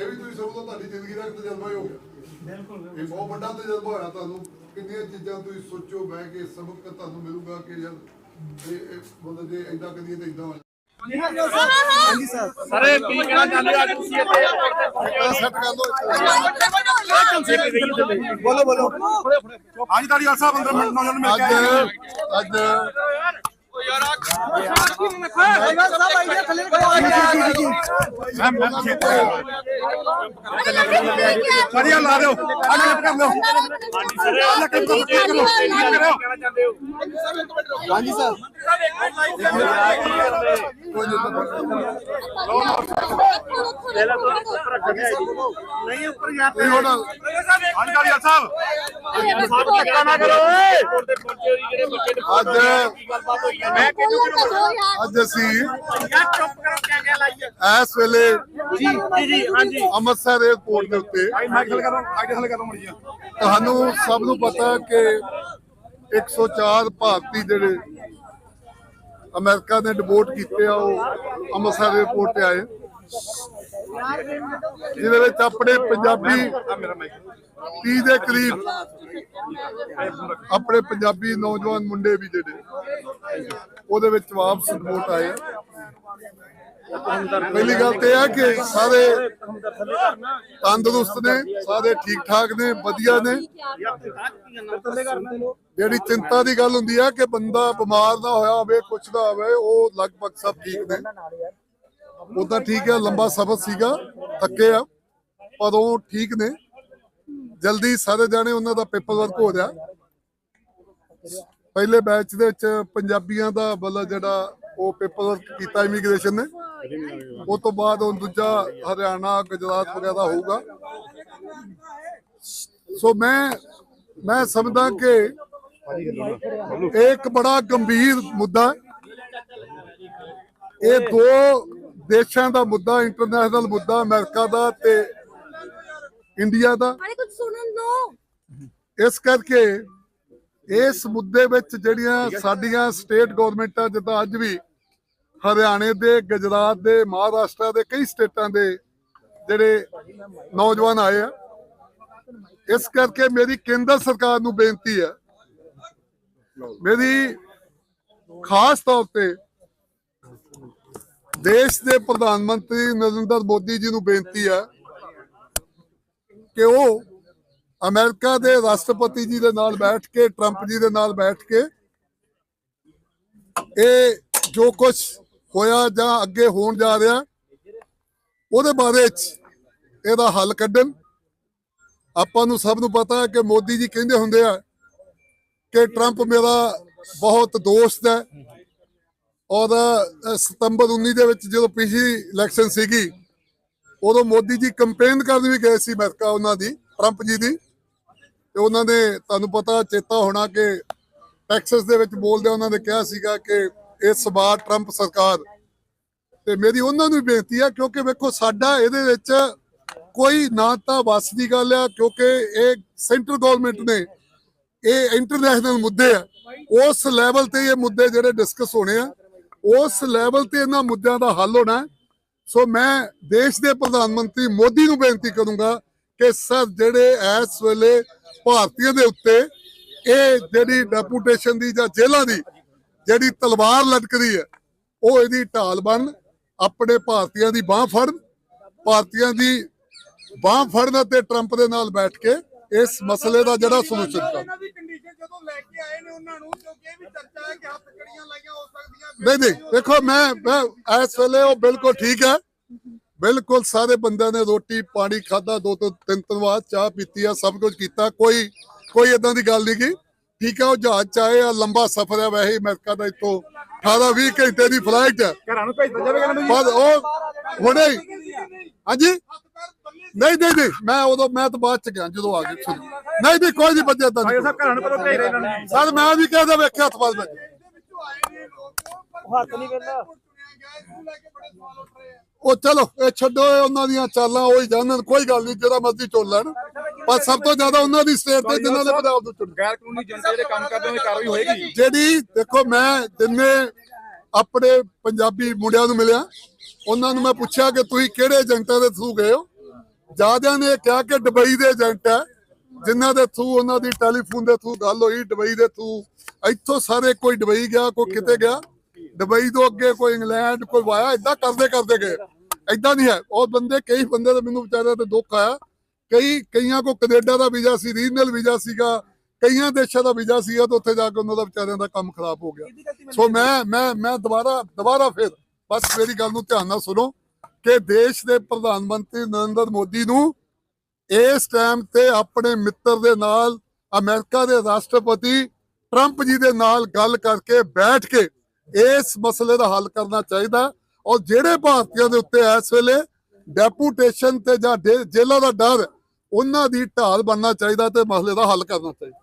ਇਹ ਵੀ ਤੁਸੀਂ ਸਮਝੋ ਤੁਹਾਡੀ ਜ਼ਿੰਦਗੀ ਦਾ ਇੱਕ ਤਜਰਬਾ ਹੀ ਹੋ ਗਿਆ। ਬਿਲਕੁਲ ਇਹ ਬਹੁਤ ਵੱਡਾ ਤਜਰਬਾ ਹੋਇਆ ਤੁਹਾਨੂੰ। ਕਿੰਨੀਆਂ ਚੀਜ਼ਾਂ ਤੁਸੀਂ ਸੋਚੋ ਬਹਿ ਕੇ ਸਬਕ ਤੁਹਾਨੂੰ ਮਿਲੂਗਾ ਕਿ ਯਾਰ ਇਹ ਮਤਲਬ ਜੇ ਐਦਾਂ ਕਰੀਏ ਤਾਂ ਐਦਾਂ ਹੋ ਸਾਰੇ ਕੀ ਕਹਿਣਾ ਚਾਹੁੰਦੇ ਹੋ ਅੱਜ ਤੁਸੀਂ ਇੱਥੇ? ਸੈੱਟ ਕਰ ਲਓ। ਬੋਲੋ ਬੋਲੋ। ਹਾਂਜੀ ਤੁਹਾਡੀ ਗੱਲ ਸਾਹਿਬ ਅੰਦਰ ਨੌਜਵਾਨ ਮਿਲ ਅੱਜ ਕੇ ਅੱਜ ਮੈਂ ਮੈਂ ਵਧੀਆ ਲਾ ਦਿਓ। ਆ ਕਲਿੱਪ ਕਰ ਲਓ ਸਾਰੇ। ਕਲਿੱਪ ਕਰ ਲਓ ਕਲਿੱਪ ਕਰੋ ਹਾਂਜੀ ਸਰ। ਪਹਿਲਾਂ ਤੋਂ ਉੱਪਰ ਰੱਖ ਗਿਆ ਨਹੀਂ ਉੱਪਰ ਜਾ ਇਹ ਹੁਣ ਹਾਂਜੀ ਤੁਹਾਡੀ ਸਾਹਿਬ ਧੱਕਾ ਨਾ ਕਰੋ ਅੱਜ ਕੀ ਗੱਲਬਾਤ ਹੋਈ ਅੱਜ ਅਸੀਂ ਯਾਰ ਚੁੱਪ ਕਰੋ ਕਿਆ ਕਿਆ ਲਾਈਏ ਇਸ ਵੇਲੇ ਜੀ ਜੀ ਜੀ ਹਾਂਜੀ ਅੰਮ੍ਰਿਤਸਰ 에ਅਰਪੋਰਟ ਦੇ ਉੱਤੇ। ਭਾਈ ਕਰੋ ਮਾਈਕ ਹਲ ਕਰੋ ਮੜੀ ਤੁਹਾਨੂੰ ਸਭ ਨੂੰ ਪਤਾ ਕਿ 104 ਭਾਰਤੀ ਜਿਹੜੇ ਅਮਰੀਕਾ ਨੇ ਡਿਪੋਰਟ ਕੀਤੇ ਆ, ਉਹ ਅੰਮ੍ਰਿਤਸਰ 에ਅਰਪੋਰਟ ਤੇ ਆਏ। ਜਿਹਦੇ ਵਿੱਚ ਆਪਣੇ ਪੰਜਾਬੀ 30 ਦੇ ਕਰੀਬ ਆਪਣੇ ਪੰਜਾਬੀ ਨੌਜਵਾਨ ਮੁੰਡੇ ਵੀ ਜਿਹੜੇ, ਉਹਦੇ ਵਿੱਚ ਵਾਪਸ ਰਿਪੋਰਟ ਆਏ। ਪਹਿਲੀ ਗੱਲ ਤੇ ਇਹ ਕਿ ਸਾਰੇ ਤੰਦਰੁਸਤ ਨੇ, ਸਾਰੇ ਠੀਕ ਠਾਕ ਨੇ, ਵਧੀਆ ਨੇ। ਜਿਹੜੀ ਚਿੰਤਾ ਦੀ ਗੱਲ ਹੁੰਦੀ ਹੈ ਕਿ ਬੰਦਾ ਬਿਮਾਰ ਨਾ ਹੋਇਆ ਹੋਵੇ, ਕੁਛ ਨਾ ਹੋਵੇ, ਉਹ ਲਗਭਗ ਸਭ ਠੀਕ ਨੇ। ਉਦਾਂ ਠੀਕ ਹੈ ਲੰਬਾ ਸਫ਼ਰ ਸੀਗਾ, ਥੱਕੇ ਆ, ਪਰ ਉਹ ਠੀਕ ਨੇ। ਜਲਦੀ ਸਾਰੇ ਜਾਣੇ ਉਹਨਾਂ ਦਾ ਪੇਪਰ ਵਰਕ ਹੋ ਰਿਹਾ। ਪਹਿਲੇ ਬੈਚ ਦੇ ਵਿੱਚ ਪੰਜਾਬੀਆਂ ਦਾ ਮਤਲਬ ਜਿਹੜਾ ਉਹ ਪੇਪਰ ਵਰਕ ਕੀਤਾ ਇਮੀਗ੍ਰੇਸ਼ਨ ਨੇ। ਉਹ ਤੋਂ ਬਾਅਦ ਉਹ ਦੂਜਾ ਹਰਿਆਣਾ, ਗੁਜਰਾਤ ਵਗੈਰਾ ਹੋਊਗਾ। ਸੋ ਮੈਂ ਮੈਂ ਸਮਝਦਾ ਕਿ ਇਹ ਇੱਕ ਬੜਾ ਗੰਭੀਰ ਮੁੱਦਾ ਹੈ। ਇਹ ਦੋ ਦੇਸ਼ਾਂ ਦਾ ਮੁੱਦਾ ਇੰਟਰਨੈਸ਼ਨਲ ਮੁੱਦਾ ਅਮਰੀਕਾ ਦਾ ਤੇ ਇੰਡੀਆ ਦਾ। ਅਰੇ ਕੁਝ ਸੁਣਨ ਦੋ। ਇਸ ਕਰਕੇ ਇਸ ਮੁੱਦੇ ਵਿੱਚ ਜਿਹੜੀਆਂ ਸਾਡੀਆਂ ਸਟੇਟ ਗਵਰਨਮੈਂਟਾਂ ਜਿੱਦਾਂ ਅੱਜ ਵੀ ਹਰਿਆਣੇ ਦੇ ਗੁਜਰਾਤ ਦੇ ਮਹਾਰਾਸ਼ਟਰ ਦੇ ਕਈ ਸਟੇਟਾਂ ਦੇ ਜਿਹੜੇ ਨੌਜਵਾਨ ਆਏ ਆ। ਇਸ ਕਰਕੇ ਮੇਰੀ ਕੇਂਦਰ ਸਰਕਾਰ ਨੂੰ ਬੇਨਤੀ ਹੈ ਮੇਰੀ ਖਾਸ ਤੌਰ ਤੇ ਦੇਸ਼ ਦੇ ਪ੍ਰਧਾਨ ਮੰਤਰੀ ਨਰਿੰਦਰ ਮੋਦੀ ਜੀ ਨੂੰ ਬੇਨਤੀ ਹੈ ਕਿ ਉਹ ਅਮਰੀਕਾ ਦੇ ਰਾਸ਼ਟਰਪਤੀ ਜੀ ਦੇ ਨਾਲ ਬੈਠ ਕੇ, ਟਰੰਪ ਜੀ ਦੇ ਨਾਲ ਬੈਠ ਕੇ ਇਹ ਜੋ ਕੁਝ ਹੋਇਆ ਜਾਂ ਅੱਗੇ ਹੋਣ ਜਾ ਰਿਹਾ, ਉਹਦੇ ਬਾਰੇ ਚ ਇਹਦਾ ਹੱਲ ਕੱਢਣ। ਆਪਾਂ ਨੂੰ ਸਭ ਨੂੰ ਪਤਾ ਹੈ ਕਿ ਮੋਦੀ ਜੀ ਕਹਿੰਦੇ ਹੁੰਦੇ ਆ ਕਿ ਟਰੰਪ ਮੇਰਾ ਬਹੁਤ ਦੋਸਤ ਹੈ। ਔਰ ਸਤੰਬਰ 19 ਦੇ ਵਿੱਚ ਜਦੋਂ ਪਿਛਲੀ ਇਲੈਕਸ਼ਨ ਸੀਗੀ, ਉਦੋਂ ਮੋਦੀ ਜੀ ਕੰਪੇਨ ਕਰਨ ਵੀ ਗਏ ਸੀ ਅਮਰੀਕਾ ਉਹਨਾਂ ਦੀ ਟਰੰਪ ਜੀ ਦੀ। ਤੇ ਉਹਨਾਂ ਨੇ, ਤੁਹਾਨੂੰ ਪਤਾ ਚੇਤਾ ਹੋਣਾ ਕਿ ਟੈਕਸਸ ਦੇ ਵਿੱਚ ਬੋਲਦੇ ਉਹਨਾਂ ਨੇ ਕਿਹਾ ਸੀਗਾ ਕਿ ਇਸ ਵਾਰ ਟਰੰਪ ਸਰਕਾਰ। ਤੇ ਮੇਰੀ ਉਹਨਾਂ ਨੂੰ ਵੀ ਬੇਨਤੀ ਆ, ਕਿਉਂਕਿ ਵੇਖੋ ਸਾਡਾ ਇਹਦੇ ਵਿੱਚ ਕੋਈ ਨਾ ਤਾਂ ਵਸ ਦੀ ਗੱਲ ਆ, ਕਿਉਂਕਿ ਇਹ ਸੈਂਟਰ ਗਵਰਨਮੈਂਟ ਨੇ ਇਹ ਇੰਟਰਨੈਸ਼ਨਲ ਮੁੱਦੇ ਆ। ਉਸ ਲੈਵਲ ਤੇ ਇਹ ਮੁੱਦੇ ਜਿਹੜੇ ਡਿਸਕਸ ਹੋਣੇ ਆ, ਉਸ ਲੈਵਲ ਤੇ ਇਹਨਾਂ ਮੁੱਦਿਆਂ ਦਾ ਹੱਲ ਹੋਣਾ ਸੋ ਮੈਂ ਦੇਸ਼ ਦੇ ਪ੍ਰਧਾਨ ਮੰਤਰੀ ਮੋਦੀ ਨੂੰ ਬੇਨਤੀ ਕਰੂੰਗਾ ਕਿ ਸਰ, ਜਿਹੜੇ ਇਸ ਵੇਲੇ ਭਾਰਤੀਆਂ ਦੇ ਉੱਤੇ ਇਹ ਜਿਹੜੀ ਡੈਪੂਟੇਸ਼ਨ ਦੀ ਜਾਂ ਜੇਲ੍ਹਾਂ ਦੀ ਜਿਹੜੀ ਤਲਵਾਰ ਲਟਕਦੀ ਹੈ, ਉਹ ਇਹਦੀ ਢਾਲ ਬਣ ਆਪਣੇ ਭਾਰਤੀਆਂ ਦੀ ਬਾਹ ਫੜਨ, ਭਾਰਤੀਆਂ ਦੀ ਬਾਹ ਫੜਨ ਅਤੇ ਟਰੰਪ ਦੇ ਨਾਲ ਬੈਠ ਕੇ ਇਸ ਮਸਲੇ ਦਾ ਜਿਹੜਾ ਸੋਲੂਸ਼ਨ ਕਰਨ ਇਹਨਾਂ ਦੀ ਕੰਡੀਸ਼ਨ ਜਦੋਂ ਲੈ ਕੇ ਆਏ ਨੇ ਉਹਨਾਂ ਨੂੰ ਕਿਉਂਕਿ ਇਹ ਵੀ ਚਰਚਾ ਹੈ ਕਿ ਹੱਥ ਕੜੀਆਂ ਲਾਈਆਂ ਹੋ ਸਕਦੀਆਂ ਨਹੀਂ ਨਹੀਂ ਦੇਖੋ ਮੈਂ ਮੈਂ ਇਸ ਵੇਲੇ ਉਹ ਬਿਲਕੁਲ ਠੀਕ ਹੈ। ਬਿਲਕੁਲ ਸਾਰੇ ਬੰਦਿਆਂ ਨੇ ਰੋਟੀ ਪਾਣੀ ਖਾਦਾ ਦੋ ਤੋਂ ਤਿੰਨ ਤਿੰਨ ਵਾਰ ਚਾਹ ਪੀਤੀ ਆ ਸਭ ਕੁਝ ਕੀਤਾ। ਕੋਈ ਕੋਈ ਇਦਾਂ ਦੀ ਗੱਲ ਨਹੀਂ ਕੀ ਠੀਕ ਹੈ ਉਹ ਜਹਾਜ਼ ਚ ਆਏ ਆ ਲੰਬਾ ਸਫ਼ਰ ਹੈ ਵੈਸੇ ਹੀ ਅਮਰੀਕਾ ਦਾ ਇੱਥੋਂ 18 20 ਘੰਟੇ ਦੀ ਫਲਾਈਟ ਹੈ। ਘਰਾਂ ਨੂੰ ਭੇਜਦਾ ਜਾਵੇਗਾ ਇਹਨਾਂ ਨੂੰ ਪਰ ਉਹ ਹੁਣੇ ਹਾਂਜੀ? ਨਹੀਂ ਨਹੀਂ ਨਹੀਂ ਮੈਂ ਉਦੋਂ ਮੈਂ ਤਾਂ ਬਾਅਦ ਚ ਗਿਆ ਜਦੋਂ ਆ ਗਏ ਨਹੀਂ ਨਹੀਂ ਕੋਈ ਨਹੀਂ ਬੱਜੇ ਤਾਂ ਸਾਹਿਬ ਘਰਾਂ ਨੂੰ ਕਦੋਂ ਭੇਜ ਰਹੇ ਇਹਨਾਂ ਨੂੰ ਸਰ ਮੈਂ ਵੀ ਕਹਿੰਦਾ ਵੇਖਿਆ ਹੱਥ ਬਾਦ ਵਿੱਚ ਇਹਦੇ ਵਿੱਚੋਂ ਆਏ ਨੇ ਲੋਕ ਪਰ ਹੱਥ ਨਹੀਂ ਕਹਿੰਦਾ ਚੁਣਿਆ ਗਿਆ ਇਸ ਨੂੰ ਲੈ ਕੇ ਬੜੇ ਸਵਾਲ ਉੱਠ ਰਹੇ ਆ ਉਹ ਚਲੋ ਇਹ ਛੱਡੋ ਉਹਨਾਂ ਦੀਆਂ ਚਾਲਾਂ ਉਹ ਹੀ ਜਾਣਨ ਕੋਈ ਗੱਲ ਨਹੀਂ ਜਿਹੜਾ ਮਰਜ਼ੀ ਚੁਣ ਲੈਣ। ਪਰ ਸਭ ਤੋਂ ਜ਼ਿਆਦਾ ਉਹਨਾਂ ਦੀ ਸਟੇਟ ਤੇ ਜਿਨ੍ਹਾਂ ਨੇ ਪੰਜਾਬ ਨੂੰ ਚੁਣ। ਗੈਰ ਕਾਨੂੰਨੀ ਜਨਤਾ ਜਿਹੜੇ ਕੰਮ ਕਰਦੇ ਉਹਨਾਂ ਦੀ ਕਾਰਵਾਈ ਹੋਏਗੀ। ਜਿਹੜੀ ਦੇਖੋ ਮੈਂ ਜਿੰਨੇ ਆਪਣੇ ਪੰਜਾਬੀ ਮੁੰਡਿਆਂ ਨੂੰ ਮਿਲਿਆ ਉਹਨਾਂ ਨੂੰ ਮੈਂ ਪੁੱਛਿਆ ਕਿ ਤੁਸੀਂ ਕਿਹੜੇ ਏਜੰਟਾਂ ਦੇ ਥਰੂ ਗਏ ਹੋ? ਜਿਆਦਿਆਂ ਨੇ ਕਿਹਾ ਕਿ ਦੁਬਈ ਦੇ ਏਜੰਟ ਹੈ ਜਿਨ੍ਹਾਂ ਦੇ ਥਰੂ ਉਹਨਾਂ ਦੀ ਟੈਲੀਫੋਨ ਦੇ ਥਰੂ ਗੱਲ ਹੋਈ ਦੁਬਈ ਦੇ ਥਰੂ ਇੱਥੋਂ ਸਾਰੇ ਕੋਈ ਦੁਬਈ ਗਿਆ ਕੋਈ ਕਿਤੇ ਗਿਆ। ਦੁਬਈ ਤੋਂ ਅੱਗੇ ਕੋਈ ਇੰਗਲੈਂਡ ਕੋਈ ਵਾਇਆ ਇਦਾਂ ਕਰਦੇ ਕਰਦੇ ਗਏ। ਇਦਾਂ ਨਹੀਂ ਹੈ। ਉਹ ਬੰਦੇ ਕਈ ਬੰਦੇ ਦਾ ਮੈਨੂੰ ਵਿਚਾਰਿਆਂ ਤੇ ਦੁੱਖ ਆਇਆ। ਕਈ ਕਈਆਂ ਕੋ ਕੈਨੇਡਾ ਦਾ ਵੀਜ਼ਾ ਸੀ ਰੀਜਨਲ ਵੀਜ਼ਾ ਸੀਗਾ। ਕਈਆਂ ਦੇਸ਼ਾਂ ਦਾ ਵੀਜ਼ਾ ਸੀਗਾ ਤੇ ਉੱਥੇ ਜਾ ਕੇ ਉਹਨਾਂ ਦਾ ਵਿਚਾਰਿਆਂ ਦਾ ਕੰਮ ਖਰਾਬ ਹੋ ਗਿਆ। ਸੋ ਮੈਂ ਮੈਂ ਮੈਂ ਦੁਬਾਰਾ ਦੁਬਾਰਾ ਫਿਰ ਬਸ ਮੇਰੀ ਗੱਲ ਨੂੰ ਧਿਆਨ ਨਾਲ ਸੁਣੋ। ਕਿ ਦੇਸ਼ ਦੇ ਪ੍ਰਧਾਨ ਮੰਤਰੀ ਨਰਿੰਦਰ ਮੋਦੀ ਨੂੰ ਇਸ ਟਾਈਮ ਤੇ ਆਪਣੇ ਮਿੱਤਰ ਦੇ ਨਾਲ ਅਮਰੀਕਾ ਦੇ ਰਾਸ਼ਟਰਪਤੀ ਟਰੰਪ ਜੀ ਦੇ ਨਾਲ ਗੱਲ ਕਰਕੇ ਬੈਠ ਕੇ ਇਸ ਮਸਲੇ ਦਾ ਹੱਲ ਕਰਨਾ ਚਾਹੀਦਾ। ਔਰ ਜਿਹੜੇ ਭਾਰਤੀਆਂ ਦੇ ਉੱਤੇ ਇਸ ਵੇਲੇ ਡੈਪੂਟੇਸ਼ਨ ਤੇ ਜਾਂ ਦੇ- ਜੇਲ੍ਹਾਂ ਦਾ ਡਰ, ਉਹਨਾਂ ਦੀ ਢਾਲ ਬਣਨਾ ਚਾਹੀਦਾ ਤੇ ਮਸਲੇ ਦਾ ਹੱਲ ਕਰਨਾ ਚਾਹੀਦਾ।